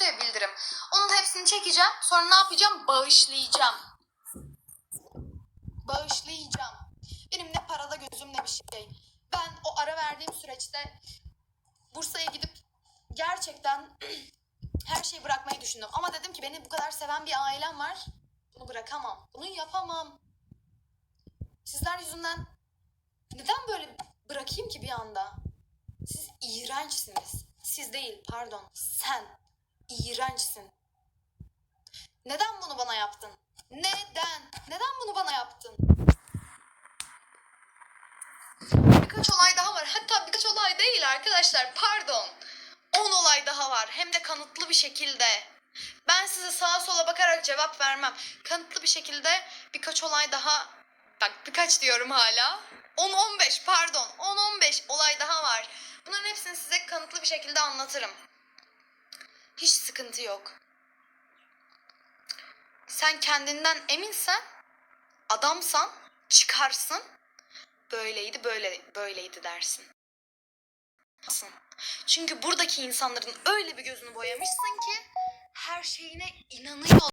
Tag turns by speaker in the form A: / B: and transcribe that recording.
A: yazıyor ya bildirim. Onun hepsini çekeceğim. Sonra ne yapacağım? Bağışlayacağım. Bağışlayacağım. Benim ne parada gözüm ne bir şey. Ben o ara verdiğim süreçte Bursa'ya gidip gerçekten her şeyi bırakmayı düşündüm. Ama dedim ki beni bu kadar seven bir ailem var. Bunu bırakamam. Bunu yapamam. Sizler yüzünden neden böyle bırakayım ki bir anda? Siz iğrençsiniz. Siz değil, pardon. Sen iğrençsin. Neden bunu bana yaptın? Neden? Neden bunu bana yaptın? Birkaç olay daha var. Hatta birkaç olay değil arkadaşlar. Pardon. 10 olay daha var. Hem de kanıtlı bir şekilde. Ben size sağa sola bakarak cevap vermem. Kanıtlı bir şekilde birkaç olay daha bak birkaç diyorum hala. 10-15 pardon 10-15 olay daha var. Bunların hepsini size kanıtlı bir şekilde anlatırım. Hiç sıkıntı yok. Sen kendinden eminsen, adamsan çıkarsın. Böyleydi böyle böyleydi dersin. Çünkü buradaki insanların öyle bir gözünü boyamışsın ki.